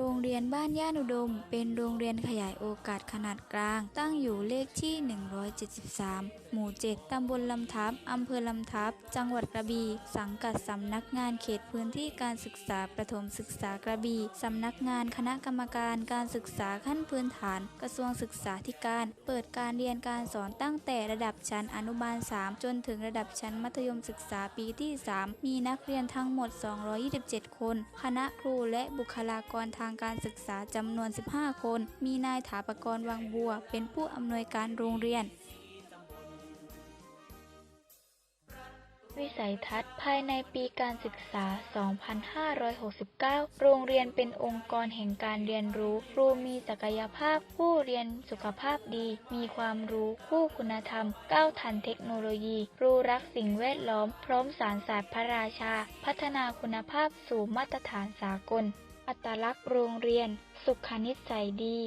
โรงเรียนบ้านย่านอุดม เป็นโรงเรียนขยายโอกาสขนาดกลาง ตั้งอยู่เลขที่ 173 หมู่ 7 ตำบลลำทับ อำเภอลำทับ จังหวัดกระบี่ สังกัดสำนักงานเขตพื้นที่การศึกษาประถมศึกษากระบี่สำนักงานคณะกรรมการการศึกษาขั้นพื้นฐาน กระทรวงศึกษาธิการ เปิดการเรียนการสอนตั้งแต่ระดับชั้นอนุบาล 3 จนถึงระดับชั้นมัธยมศึกษาปีที่ 3 มีนักเรียนทั้งหมด 227 คน คณะครูและบุคลากรทางการศึกษาจำนวน 15 คน มีนายถาปกรวังบัว เป็นผู้อำนวยการโรงเรียน วิสัยทัศน์ภายในปีการศึกษา 2569 โรงเรียนเป็นองค์กรแห่งการเรียนรู้ ครูมีศักยภาพ ผู้เรียนสุขภาพดี มีความรู้คู่คุณธรรม ก้าวทันเทคโนโลยีรู้รักสิ่งแวดล้อม พร้อมสารศาสตร์พระราชา พัฒนาคุณภาพสู่มาตรฐานสากล อัตลักษณ์โรงเรียน สุขนิสัยดี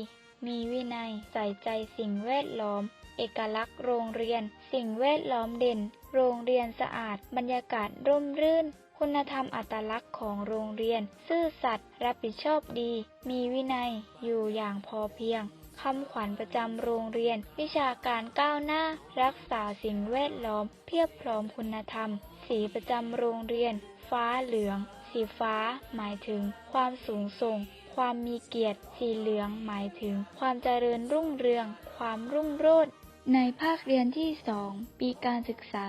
มีวินัย ใส่ใจสิ่งแวดล้อม เอกลักษณ์โรงเรียน สิ่งแวดล้อมเด่น โรงเรียนสะอาด บรรยากาศร่มรื่น คุณธรรมอัตลักษณ์ของโรงเรียน ซื่อสัตย์ รับผิดชอบดี มีวินัย อยู่อย่างพอเพียงคำขวัญประจำโรงเรียน วิชาการก้าวหน้า รักษาสิ่งแวดล้อม เพียบพร้อมคุณธรรม สีประจำโรงเรียน ฟ้าเหลือง สีฟ้าหมายถึงความสูงส่ง ความมีเกียรติ สีเหลืองหมายถึงความเจริญรุ่งเรือง ความรุ่งโรจน์ ในภาคเรียนที่ 2 ปีการศึกษา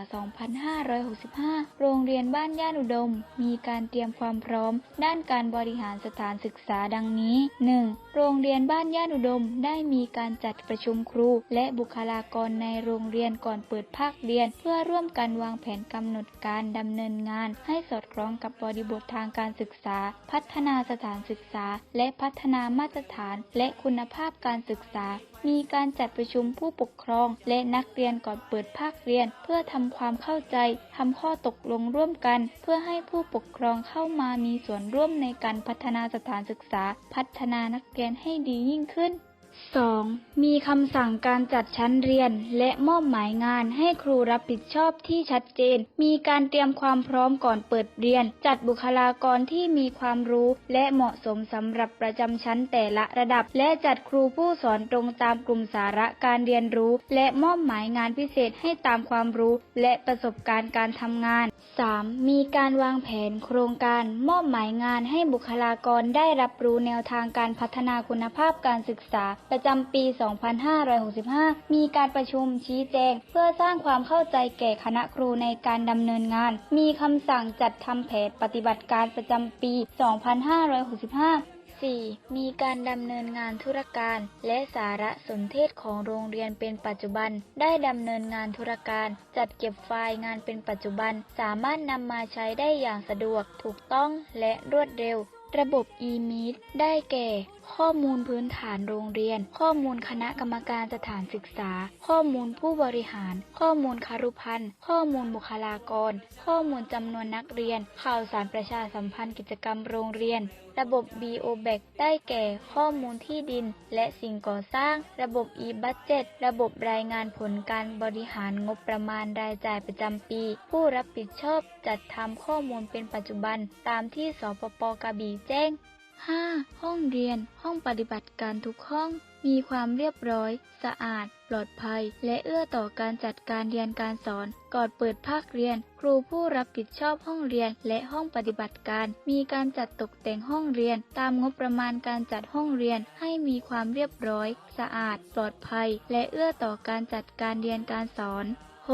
2565 โรงเรียนบ้านย่านอุดม มีการเตรียมความพร้อม ด้านการบริหารสถานศึกษาดังนี้ 1. โรงเรียนบ้านย่านอุดม ได้มีการจัดประชุมครู และบุคลากรในโรงเรียนก่อนเปิดภาคเรียน เพื่อร่วมกันวางแผนกำหนดการดำเนินงาน ให้สอดคล้องกับบริบททางการศึกษา พัฒนาสถานศึกษา และพัฒนามาตรฐาน และคุณภาพการศึกษา มีการจัดประชุมผู้ปกครอง และนักเรียนก่อนเปิดภาคเรียน เพื่อทำความเข้าใจทำข้อตกลงร่วมกัน เพื่อให้ผู้ปกครองเข้ามามีส่วนร่วมในการพัฒนาสถานศึกษา พัฒนานักเรียนให้ดียิ่งขึ้น 2. มีคำสั่งการจัดชั้นเรียน และมอบหมายงานให้ครูรับผิดชอบที่ชัดเจน มีการเตรียมความพร้อมก่อนเปิดเรียน จัดบุคลากรที่มีความรู้ และเหมาะสมสำหรับประจำชั้นแต่ละระดับ และจัดครูผู้สอนตรงตามกลุ่มสาระการเรียนรู้ และมอบหมายงานพิเศษให้ตามความรู้ และประสบการณ์การทำงาน 3. มีการวางแผนโครงการ มอบหมายงานให้บุคลากรได้รับรู้แนวทางการพัฒนาคุณภาพการศึกษาประจำปี 2565 มีการประชุมชี้แจง เพื่อสร้างความเข้าใจแก่คณะครูในการดำเนินงาน มีคำสั่งจัดทำแผนปฏิบัติการประจำปี 2565 4. มีการดำเนินงานธุรการ และสารสนเทศของโรงเรียนเป็นปัจจุบัน ได้ดำเนินงานธุรการ จัดเก็บไฟล์งานเป็นปัจจุบัน สามารถนำมาใช้ได้อย่างสะดวก ถูกต้องและรวดเร็ว ระบบ e-meet ได้แก่ ข้อมูลพื้นฐานโรงเรียน ข้อมูลคณะกรรมการสถานศึกษา ข้อมูลผู้บริหาร ข้อมูลคารุพันธ์ข้อมูลบุคลากร ข้อมูลจำนวนนักเรียน ข่าวสารประชาสัมพันธ์กิจกรรมโรงเรียน ระบบ BOBAC ได้แก่ ข้อมูลที่ดิน และสิ่งก่อสร้าง ระบบ e-budget ระบบรายงานผลการบริหารงบประมาณรายจ่ายประจำปี ผู้รับผิดชอบจัดทำข้อมูลเป็นปัจจุบัน ตามที่สปปกระบี่แจ้ง 5. ห้องเรียน ห้องปฏิบัติการทุกห้อง มีความเรียบร้อย สะอาด ปลอดภัย และเอื้อต่อการจัดการเรียนการสอน ก่อนเปิดภาคเรียน ครูผู้รับผิดชอบห้องเรียนและห้องปฏิบัติการ มีการจัดตกแต่งห้องเรียน ตามงบประมาณการจัดห้องเรียน ให้มีความเรียบร้อย สะอาด ปลอดภัย และเอื้อต่อการจัดการเรียนการสอน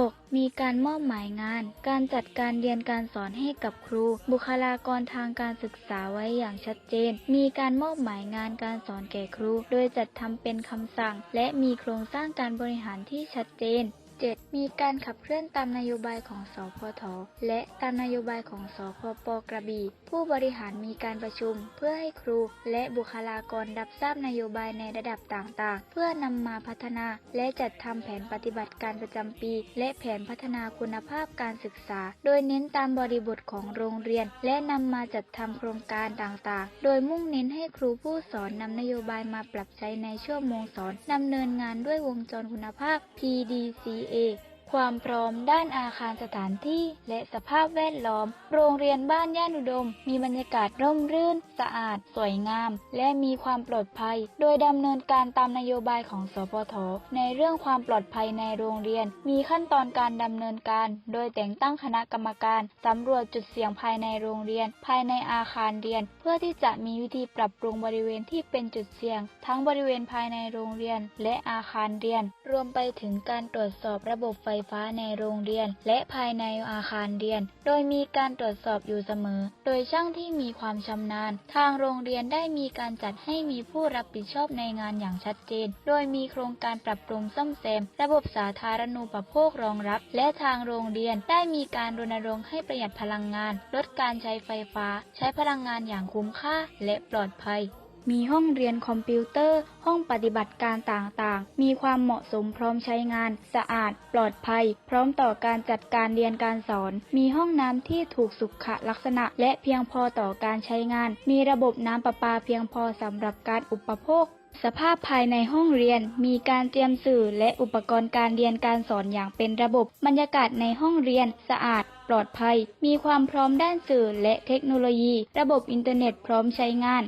6. มีการมอบหมายงาน การจัดการเรียนการสอนให้กับครู บุคลากรทางการศึกษาไว้อย่างชัดเจน มีการมอบหมายงานการสอนแก่ครู โดยจัดทำเป็นคำสั่ง และมีโครงสร้างการบริหารที่ชัดเจน 7. มีการขับเคลื่อนตามนโยบายของสพท และตามนโยบายของสพปกระบี่ ผู้บริหารมีการประชุม เพื่อให้ครูและบุคลากรรับทราบนโยบายในระดับต่างๆ เพื่อนำมาพัฒนา และจัดทำแผนปฏิบัติการประจำปี และแผนพัฒนาคุณภาพการศึกษา โดยเน้นตามบริบทของโรงเรียน และนำมาจัดทำโครงการต่างๆ โดยมุ่งเน้นให้ครูผู้สอนนำนโยบายมาปรับใช้ในชั่วโมงสอนดำเนินงานด้วยวงจรคุณภาพ PDCA 嗯。 ความพร้อมด้านอาคารสถานที่และสภาพแวดล้อม โรงเรียนบ้านย่านอุดม มีบรรยากาศร่มรื่น สะอาด สวยงาม และมีความปลอดภัย โดยดำเนินการตามนโยบายของสปทในเรื่องความปลอดภัยในโรงเรียน มีขั้นตอนการดำเนินการ โดยแต่งตั้งคณะกรรมการสำรวจจุดเสี่ยงภายในโรงเรียน ภายในอาคารเรียน เพื่อที่จะมีวิธีปรับปรุงบริเวณที่เป็นจุดเสี่ยง ทั้งบริเวณภายในโรงเรียน และอาคารเรียน รวมไปถึงการตรวจสอบระบบไฟฟ้าในโรงเรียน และภายในอาคารเรียน โดยมีการตรวจสอบอยู่เสมอ โดยช่างที่มีความชำนาญ ทางโรงเรียนได้มีการจัดให้มีผู้รับผิดชอบในงานอย่างชัดเจน โดยมีโครงการปรับปรุงซ่อมแซม ระบบสาธารณูปโภครองรับ และทางโรงเรียนได้มีการรณรงค์ให้ประหยัดพลังงาน ลดการใช้ไฟฟ้า ใช้พลังงานอย่างคุ้มค่าและปลอดภัย มีห้องเรียนคอมพิวเตอร์ ห้องปฏิบัติการต่างๆ มีความเหมาะสมพร้อมใช้งาน สะอาด ปลอดภัย พร้อมต่อการจัดการเรียนการสอน มีห้องน้ำที่ถูกสุขลักษณะ และเพียงพอต่อการใช้งาน มีระบบน้ำประปาเพียงพอสำหรับการอุปโภคสภาพภายในห้องเรียนมีการเตรียมสื่อและอุปกรณ์การเรียนการสอนอย่างเป็นระบบบรรยากาศในห้องเรียนสะอาด ปลอดภัย มีความพร้อมด้านสื่อและเทคโนโลยี ระบบอินเทอร์เน็ตพร้อมใช้งาน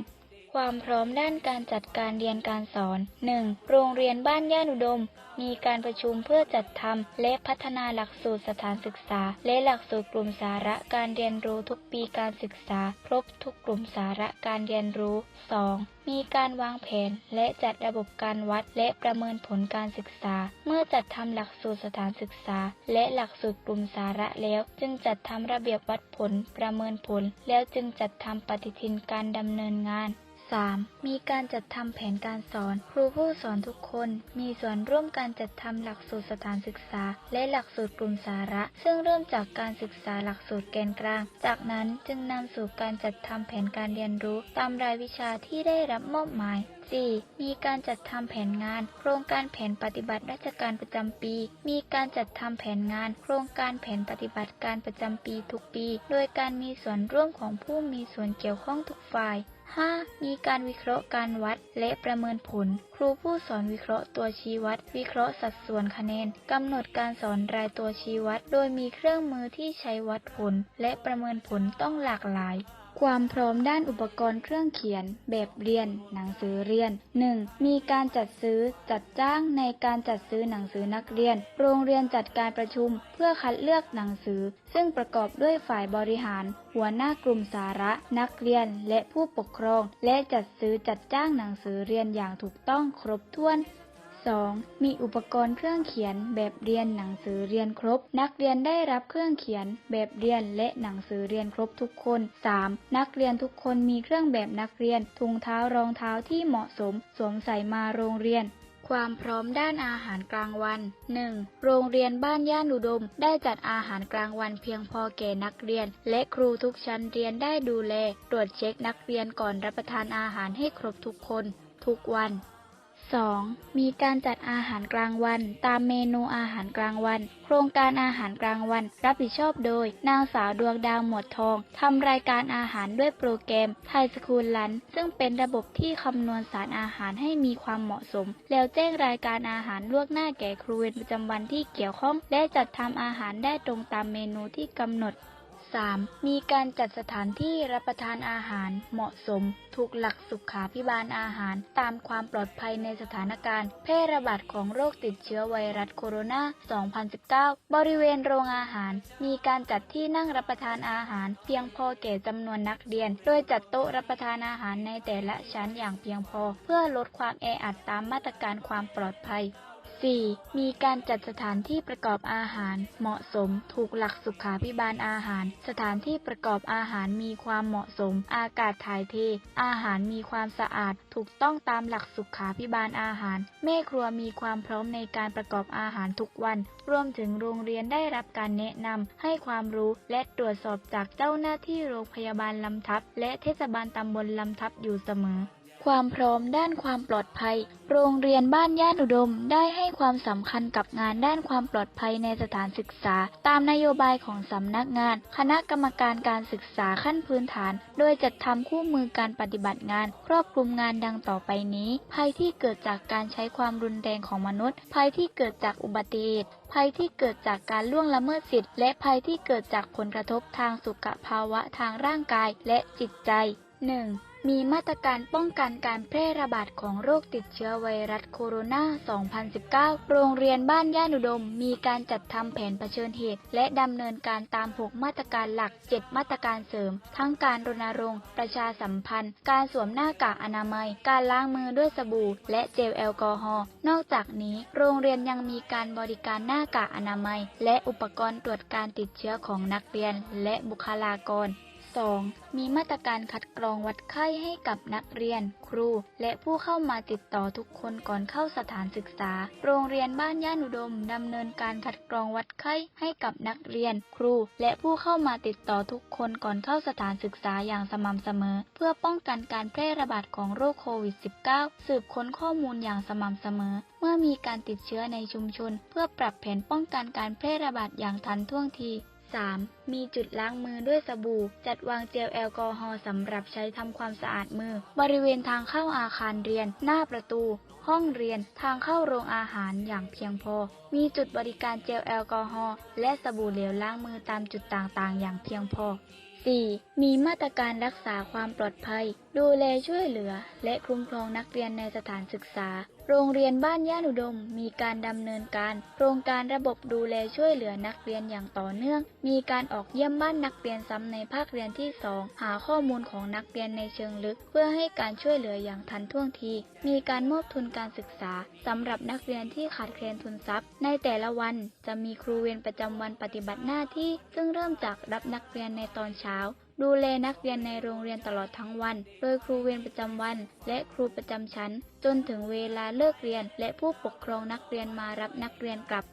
ความพร้อมด้านการจัดการเรียนการสอน 1. โรงเรียนบ้านย่านอุดม มีการประชุมเพื่อจัดทำและพัฒนาหลักสูตรสถานศึกษา และหลักสูตรกลุ่มสาระการเรียนรู้ทุกปีการศึกษา ครบทุกกลุ่มสาระการเรียนรู้ 2. มีการวางแผนและจัดระบบการวัดและประเมินผลการศึกษา เมื่อจัดทำหลักสูตรสถานศึกษา และหลักสูตรกลุ่มสาระแล้ว จึงจัดทำระเบียบวัดผลประเมินผล แล้วจึงจัดทำปฏิทินการดำเนินงาน 3. มีการจัดทำแผนการสอน ครูผู้สอนทุกคน มีส่วนร่วมการจัดทำหลักสูตรสถานศึกษา และหลักสูตรกลุ่มสาระ ซึ่งเริ่มจากการศึกษาหลักสูตรแกนกลาง จากนั้นจึงนำสู่การจัดทำแผนการเรียนรู้ ตามรายวิชาที่ได้รับมอบหมาย 4. มีการจัดทำแผนงาน โครงการแผนปฏิบัติราชการประจำปี มีการจัดทำแผนงาน โครงการแผนปฏิบัติการประจำปีทุกปี โดยการมีส่วนร่วมของผู้มีส่วนเกี่ยวข้องทุกฝ่าย 5. มีการวิเคราะห์การวัดและประเมินผล ครูผู้สอนวิเคราะห์ตัวชี้วัด วิเคราะห์สัดส่วนคะแนนกำหนดการสอนรายตัวชี้วัด โดยมีเครื่องมือที่ใช้วัดผล และประเมินผลต้องหลากหลาย ความพร้อมด้านอุปกรณ์เครื่องเขียน แบบเรียน หนังสือเรียน 1. มีการจัดซื้อจัดจ้างในการจัดซื้อหนังสือนักเรียน โรงเรียนจัดการประชุมเพื่อคัดเลือกหนังสือ ซึ่งประกอบด้วยฝ่ายบริหาร หัวหน้ากลุ่มสาระ นักเรียน และผู้ปกครอง และจัดซื้อจัดจ้างหนังสือเรียนอย่างถูกต้องครบถ้วน 2. มีอุปกรณ์เครื่องเขียนแบบเรียนหนังสือเรียนครบ นักเรียนได้รับเครื่องเขียนแบบเรียนและหนังสือเรียนครบทุกคน 3. นักเรียนทุกคนมีเครื่องแบบนักเรียนถุงเท้ารองเท้าที่เหมาะสม สวมใส่มาโรงเรียนความพร้อมด้านอาหารกลางวัน 1. โรงเรียนบ้านย่านอุดม ได้จัดอาหารกลางวันเพียงพอแก่นักเรียน และครูทุกชั้นเรียนได้ดูแล ตรวจเช็คนักเรียนก่อนรับประทานอาหารให้ครบทุกคน ทุกวัน 2. มีการจัดอาหารกลางวัน ตามเมนูอาหารกลางวัน โครงการอาหารกลางวัน รับผิดชอบโดย นางสาวดวงดาวหมวดทองทำรายการอาหารด้วยโปรแกรมไทยสคูลลันซึ่งเป็นระบบที่คำนวณสารอาหารให้มีความเหมาะสม แล้วแจ้งรายการอาหารล่วงหน้าแก่ครูเวรประจำวันที่เกี่ยวข้อง และจัดทำอาหารได้ตรงตามเมนูที่กำหนด 3. มีการจัดสถานที่รับประทานอาหารเหมาะสม ถูกหลักสุขาพิบาลอาหาร ตามความปลอดภัยในสถานการณ์ แพร่ระบาดของโรคติดเชื้อไวรัสโคโรนา 2019 บริเวณโรงอาหาร มีการจัดที่นั่งรับประทานอาหาร เพียงพอแก่จำนวนนักเรียน โดยจัดโต๊ะรับประทานอาหารในแต่ละชั้นอย่างเพียงพอ เพื่อลดความแออัดตามมาตรการความปลอดภัย 4. มีการจัดสถานที่ประกอบอาหาร เหมาะสม ถูกหลักสุขาพิบาลอาหาร สถานที่ประกอบอาหารมีความเหมาะสม อากาศถ่ายเท อาหารมีความสะอาด ถูกต้องตามหลักสุขาพิบาลอาหาร แม่ครัวมีความพร้อมในการประกอบอาหารทุกวัน รวมถึงโรงเรียนได้รับการแนะนำให้ความรู้และตรวจสอบจากเจ้าหน้าที่โรงพยาบาลลำทับ และเทศบาลตำบลลำทับอยู่เสมอ ความพร้อมด้านความปลอดภัย โรงเรียนบ้านย่านอุดม ได้ให้ความสำคัญกับงานด้านความปลอดภัยในสถานศึกษา ตามนโยบายของสำนักงาน คณะกรรมการการศึกษาขั้นพื้นฐาน โดยจัดทำคู่มือการปฏิบัติงาน ครอบคลุมงานดังต่อไปนี้ ภัยที่เกิดจากการใช้ความรุนแรงของมนุษย์ ภัยที่เกิดจากอุบัติเหตุภัยที่เกิดจากการล่วงละเมิดสิทธิและภัยที่เกิดจากผลกระทบทางสุขภาวะทางร่างกายและจิตใจ 1. มีมาตรการป้องกันการแพร่ระบาดของโรคติดเชื้อไวรัสโคโรนา 2019 โรงเรียนบ้านย่านอุดม มีการจัดทำแผนเผชิญเหตุ และดำเนินการตาม 6 มาตรการหลัก 7 มาตรการเสริม ทั้งการรณรงค์ ประชาสัมพันธ์ การสวมหน้ากากอนามัย การล้างมือด้วยสบู่ และเจลแอลกอฮอล์ นอกจากนี้ โรงเรียนยังมีการบริการหน้ากากอนามัย และอุปกรณ์ตรวจการติดเชื้อของนักเรียนและบุคลากร 2. มีมาตรการคัดกรองวัดไข้ให้กับนักเรียน ครู และผู้เข้ามาติดต่อทุกคนก่อนเข้าสถานศึกษา โรงเรียนบ้านย่านอุดมดำเนินการคัดกรองวัดไข้ให้กับนักเรียน ครู และผู้เข้ามาติดต่อทุกคนก่อนเข้าสถานศึกษาอย่างสม่ำเสมอ เพื่อป้องกันการแพร่ระบาดของโรคโควิด -19 สืบค้นข้อมูลอย่างสม่ำเสมอ เมื่อมีการติดเชื้อในชุมชน เพื่อปรับแผนป้องกันการแพร่ระบาดอย่างทันท่วงที 3. มีจุดล้างมือด้วยสบู่ จัดวางเจลแอลกอฮอล์สำหรับใช้ทำความสะอาดมือ บริเวณทางเข้าอาคารเรียน หน้าประตู ห้องเรียน ทางเข้าโรงอาหารอย่างเพียงพอ มีจุดบริการเจลแอลกอฮอล์และสบู่เหลวล้างมือตามจุดต่างๆ อย่างเพียงพอ 4. มีมาตรการรักษาความปลอดภัย ดูแลช่วยเหลือ และคุ้มครองนักเรียนในสถานศึกษา โรงเรียนบ้านย่านอุดม มีการดำเนินการ โครงการระบบดูแลช่วยเหลือนักเรียนอย่างต่อเนื่อง มีการออกเยี่ยมบ้านนักเรียนซ้ำในภาคเรียนที่ 2 หาข้อมูลของนักเรียนในเชิงลึก เพื่อให้การช่วยเหลืออย่างทันท่วงที มีการมอบทุนการศึกษาสำหรับนักเรียนที่ขาดแคลนทุนทรัพย์ ในแต่ละวันจะมีครูเวรประจำวันปฏิบัติหน้าที่ ซึ่งเริ่มจากรับนักเรียนในตอนเช้า ดูแลนักเรียนในโรงเรียนตลอดทั้งวัน โดยครูเวรประจำวัน และครูประจำชั้น จนถึงเวลาเลิกเรียน และผู้ปกครองนักเรียนมารับนักเรียนกลับ